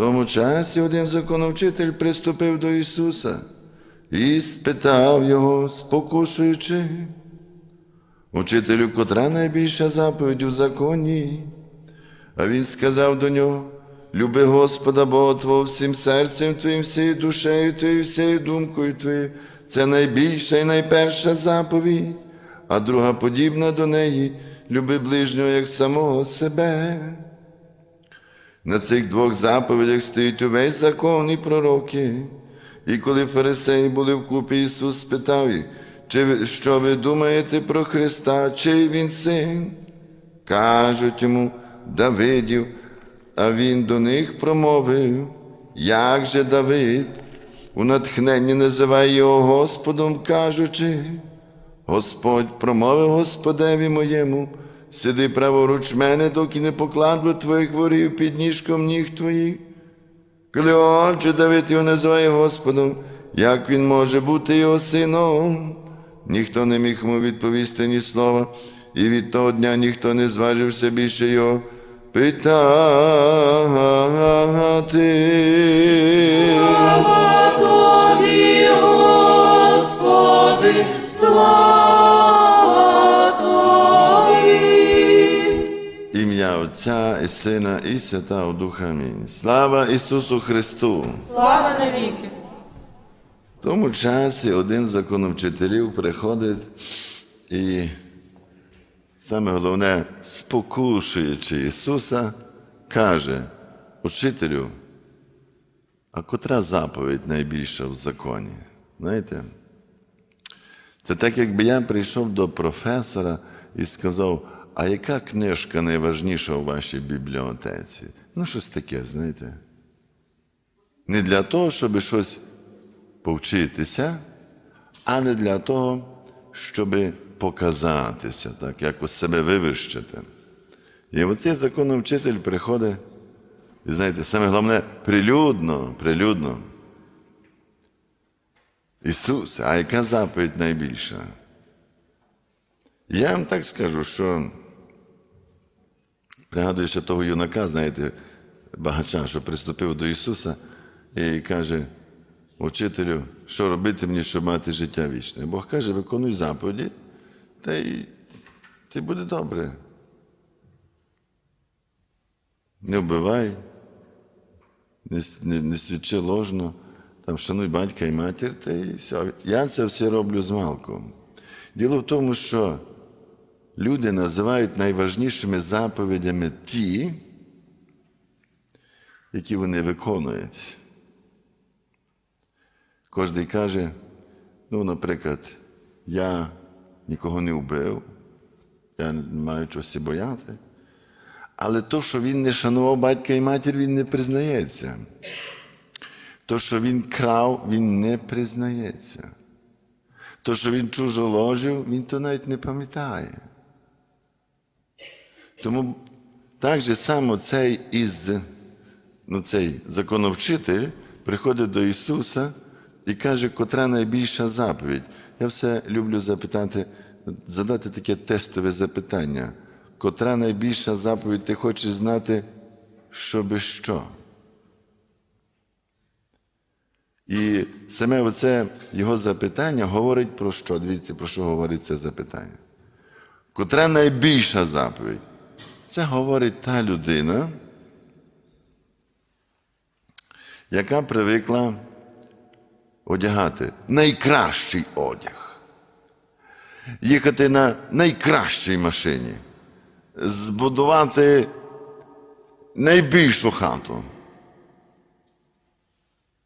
тому часі один законовчитель приступив до Ісуса і спитав його, спокушуючи, учителю, котра найбільша заповідь у законі. А він сказав до нього: Люби Господа Бога Твого всім серцем Твоїм, всією душею Твоєю, всією думкою Твоєю. Це найбільша і найперша заповідь, а друга подібна до неї люби ближнього як самого себе. На цих двох заповідях стоїть увесь закон і пророки. І коли фарисеї були вкупі, Ісус спитав їх, чи що ви думаєте про Христа, чий Він син? Кажуть йому Давидів, а він до них промовив, як же Давид у натхненні називає його Господом, кажучи, Господь промовив Господеві моєму, сиди праворуч мене, доки не покладу твоїх ворів під ніжком ніг твоїх. Коли отже Давид його називає Господом, як він може бути його сином? Ніхто не міг йому відповісти ні слова, і від того дня ніхто не зважився більше його питати. Слава тобі, Господи, слава Отця і Сина, і Святого Духа. Амінь. Слава Ісусу Христу! Слава навіки. В тому часі один з законовчителів приходить і саме головне, спокушуючи Ісуса, каже, учителю, а котра заповідь найбільша в законі? Знаєте? Це так, якби я прийшов до професора і сказав, а яка книжка найважніша у вашій бібліотеці? Ну, щось таке, знаєте. Не для того, щоб щось повчитися, а не для того, щоб показатися, так, якось себе вивищити. І оцей законовчитель приходить, і знаєте, саме головне прилюдно, прилюдно. Ісус, а яка заповідь найбільша? Я вам так скажу, що пригадую ще того юнака, знаєте, багача, що приступив до Ісуса і каже, учителю, що робити мені, щоб мати життя вічне? Бог каже, виконуй заповіді, та й ти буде добре. Не вбивай, не, не, не свідчи ложно, там шануй батька і матір, та й все. Я це все роблю з малку. Діло в тому, що люди називають найважнішими заповідями ті, які вони виконують. Кожний каже, ну, наприклад, я нікого не вбив, я не маю чогось бояти. Але то, що він не шанував батька і матір, він не признається. То, що він крав, він не признається. То, що він чужоложив, він то навіть не пам'ятає. Тому так же само цей із, ну, цей законовчитель приходить до Ісуса і каже, котра найбільша заповідь. Я все люблю запитати, задати таке тестове запитання. Котра найбільша заповідь ти хочеш знати, щоби що? І саме оце його запитання говорить про що? Дивіться, про що говорить це запитання. Котра найбільша заповідь? Це говорить та людина, яка привикла одягати найкращий одяг, їхати на найкращій машині, збудувати найбільшу хату.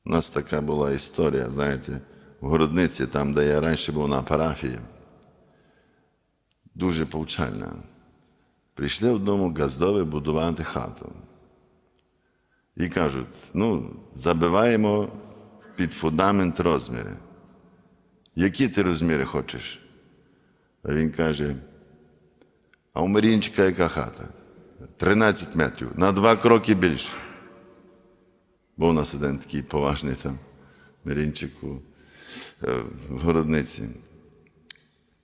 У нас така була історія, знаєте, в городниці, там, де я раніше був на парафії. Дуже повчальна. Прийшли в дому газдове будувати хату. І кажуть: ну, забиваємо під фундамент розміри. Які ти розміри хочеш? А він каже: а у Марінчика яка хата? 13 метрів, на два кроки більше. Був у нас один такий поважний там Марінчику е, в городниці.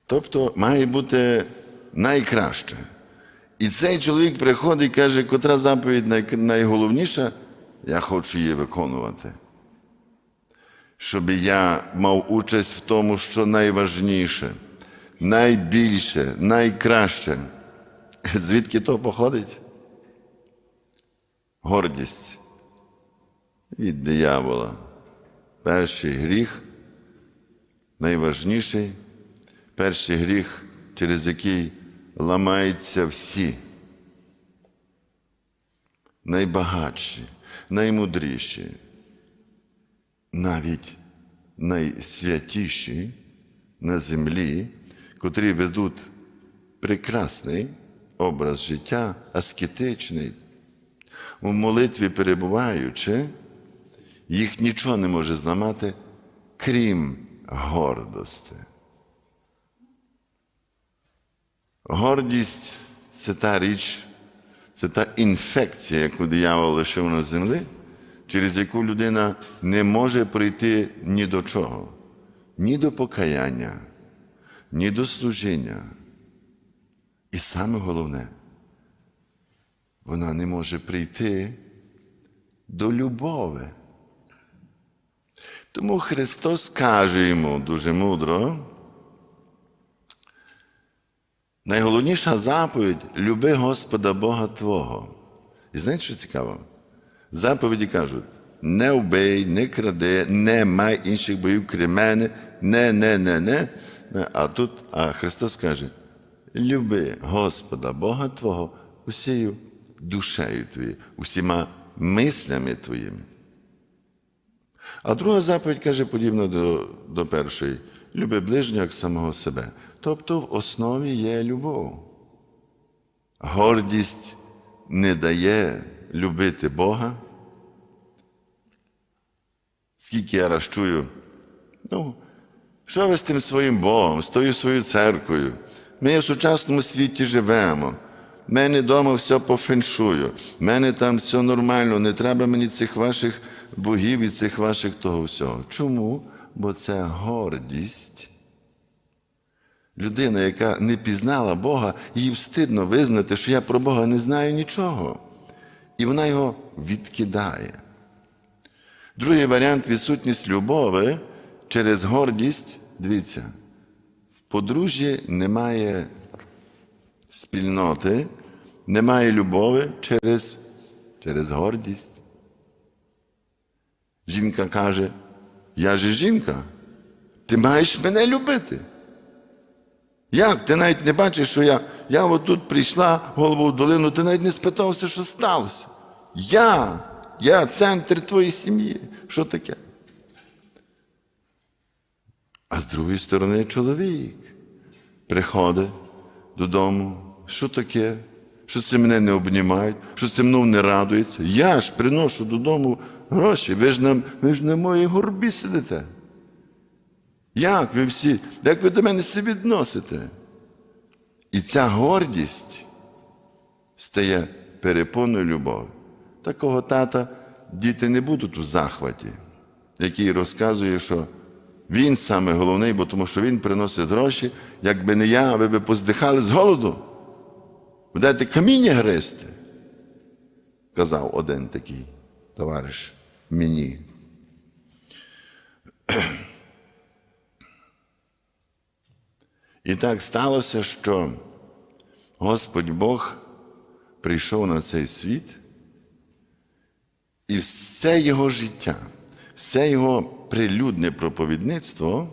Тобто має бути найкраще. І цей чоловік приходить і каже, котра заповідь найголовніша, я хочу її виконувати. Щоб я мав участь в тому, що найважніше, найбільше, найкраще. Звідки то походить? Гордість від диявола. Перший гріх, найважніший, перший гріх, через який ламаються всі. Найбагатші, наймудріші, навіть найсвятіші на землі, котрі ведуть прекрасний образ життя, аскетичний, у молитві перебуваючи, їх нічого не може зламати, крім гордості. Гордість це та річ, це та інфекція, яку диявол лишив на землі, через яку людина не може прийти ні до чого, ні до покаяння, ні до служіння. І саме головне, вона не може прийти до любові. Тому Христос каже йому дуже мудро. Найголовніша заповідь люби Господа Бога Твого. І знаєте, що цікаво? Заповіді кажуть: не вбий, не кради, не май інших боїв крім мене, не, не, не, не. А тут а Христос каже: люби Господа Бога Твого усією душею твоєю, усіма мислями твоїми. А друга заповідь каже подібно до, до першої: люби ближнього як самого себе. Тобто в основі є любов. Гордість не дає любити Бога. Скільки я раз чую, ну, що ви з тим своїм Богом, з тою своєю церквою? Ми в сучасному світі живемо. В мене вдома все по феншую, в мене там все нормально, не треба мені цих ваших богів і цих ваших того всього. Чому? Бо це гордість. Людина, яка не пізнала Бога, їй встидно визнати, що я про Бога не знаю нічого. І вона його відкидає. Другий варіант відсутність любові через гордість. Дивіться, в подружжі немає спільноти, немає любові через, через гордість. Жінка каже: Я же жінка, ти маєш мене любити. Як? Ти навіть не бачиш, що я я отут прийшла голову в долину, ти навіть не спитався, що сталося. Я, я центр твоєї сім'ї. Що таке? А з другої сторони, чоловік приходить додому. Що таке? Що це мене не обнімають, що це мною не радується. Я ж приношу додому гроші. Ви ж на, ви ж на моїй горбі сидите. Як ви всі, як ви до мене все відносите? І ця гордість стає перепоною любові. Такого тата діти не будуть у захваті, який розказує, що він саме головний, бо тому що він приносить гроші, якби не я, ви б поздихали з голоду. Будете каміння гризти, казав один такий товариш мені. І так сталося, що Господь Бог прийшов на цей світ, і все його життя, все його прилюдне проповідництво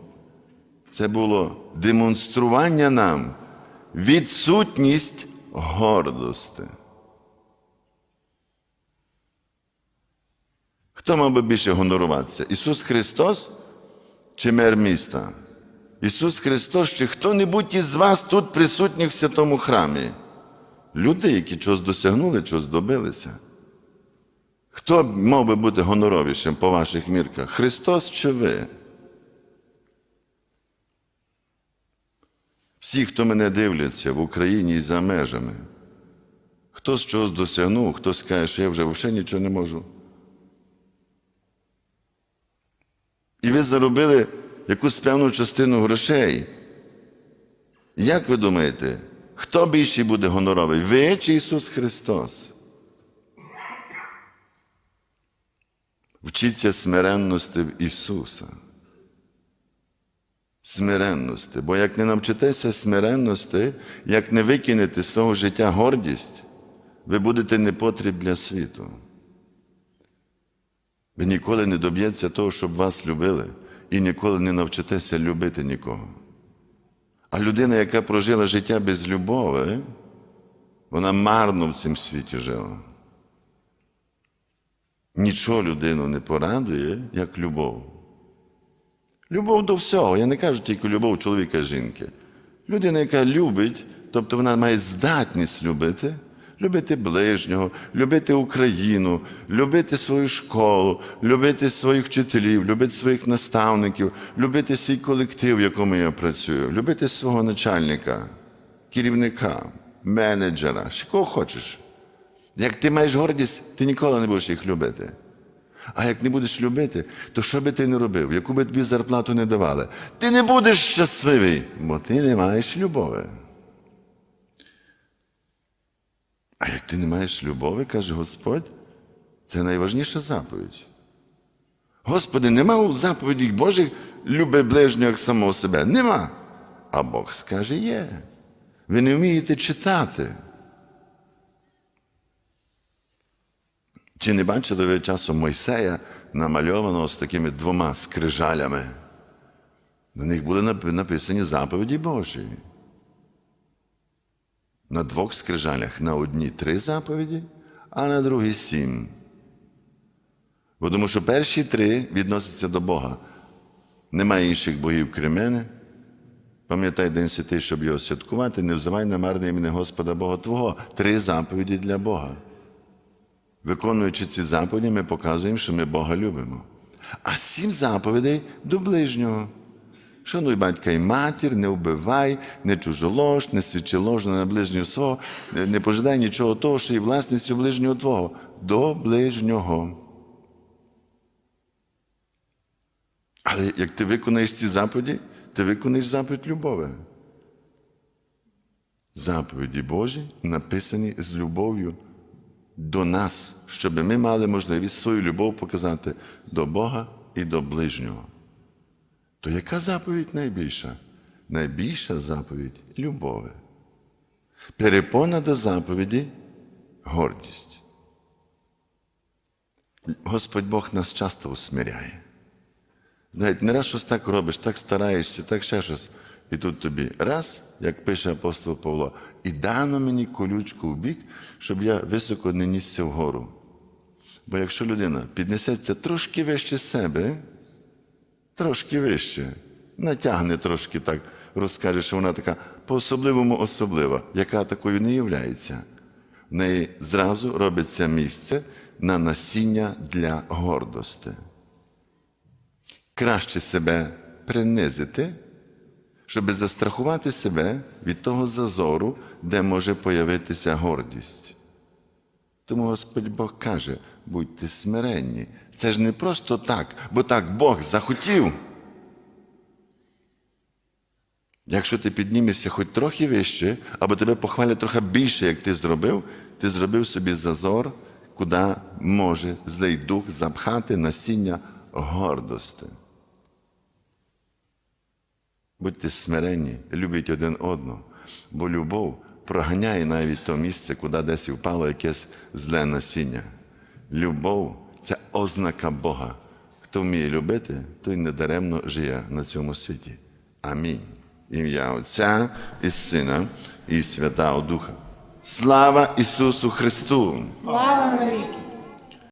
це було демонстрування нам відсутність гордості. Хто мав би більше гоноруватися? Ісус Христос чи мер міста? Ісус Христос чи хто-небудь із вас тут присутніх в святому храмі? Люди, які чогось досягнули, чогось добилися. Хто мав би бути гоноровішим по ваших мірках? Христос чи ви? Всі, хто мене дивляться в Україні і за межами, хто з чогось досягнув, хто скаже, що я вже взагалі нічого не можу. І ви заробили якусь певну частину грошей. Як ви думаєте, хто більший буде гоноровий? Ви чи Ісус Христос? Вчіться смиренності в Ісуса. Смиренності. Бо як не навчитеся смиренності, як не викинете з свого життя гордість, ви будете непотріб для світу. Ви ніколи не доб'єтеся того, щоб вас любили, і ніколи не навчитеся любити нікого. А людина, яка прожила життя без любові, вона марно в цьому світі жила. Нічого людину не порадує, як любов. Любов до всього. Я не кажу тільки любов чоловіка і жінки. Людина, яка любить, тобто вона має здатність любити, любити ближнього, любити Україну, любити свою школу, любити своїх вчителів, любити своїх наставників, любити свій колектив, в якому я працюю, любити свого начальника, керівника, менеджера, кого хочеш. Як ти маєш гордість, ти ніколи не будеш їх любити. А як не будеш любити, то що би ти не робив, яку би тобі зарплату не давали, ти не будеш щасливий, бо ти не маєш любові. А як ти не маєш любові, каже Господь, це найважніша заповідь. Господи, нема у заповіді Божих люби ближнього як самого себе. Нема. А Бог скаже, є. Ви не вмієте читати. Чи не бачили ви часом Мойсея намальованого з такими двома скрижалями? На них були написані заповіді Божі. На двох скрижалях на одній три заповіді, а на другій сім. Бо тому що перші три відносяться до Бога. Немає інших богів, крім мене. Пам'ятай День Святий, щоб його святкувати, не взивай на марне ім'я Господа Бога Твого. Три заповіді для Бога. Виконуючи ці заповіді, ми показуємо, що ми Бога любимо. А сім заповідей до ближнього. Шануй батька і матір, не вбивай, не чужолож, не свідчи ложно на ближнього свого, не не пожидай нічого того, що є власністю ближнього твого. До ближнього. Але як ти виконаєш ці заповіді, ти виконаєш заповідь любові. Заповіді Божі написані з любов'ю до нас, щоб ми мали можливість свою любов показати до Бога і до ближнього. То яка заповідь найбільша? Найбільша заповідь любові. Перепона до заповіді гордість. Господь Бог нас часто усмиряє. Знаєте, не раз щось так робиш, так стараєшся, так ще щось. І тут тобі раз, як пише апостол Павло, і дано мені колючку в бік, щоб я високо не нісся вгору. Бо якщо людина піднесеться трошки вище себе, трошки вище, натягне трошки так, розкаже, що вона така по-особливому особлива, яка такою не являється. В неї зразу робиться місце на насіння для гордості краще себе принизити, щоб застрахувати себе від того зазору, де може появитися гордість. Тому Господь Бог каже, будьте смиренні. Це ж не просто так, бо так Бог захотів. Якщо ти піднімешся хоч трохи вище, або тебе похвалять трохи більше, як ти зробив, ти зробив собі зазор, куди може злий дух запхати насіння гордості. Будьте смиренні, любіть один одного, бо любов проганяє навіть то місце, куди десь впало якесь зле насіння. Любов це ознака Бога. Хто вміє любити, той недаремно живе на цьому світі. Амінь. Ім'я Отця і Сина, і Святого Духа. Слава Ісусу Христу! Слава навіки!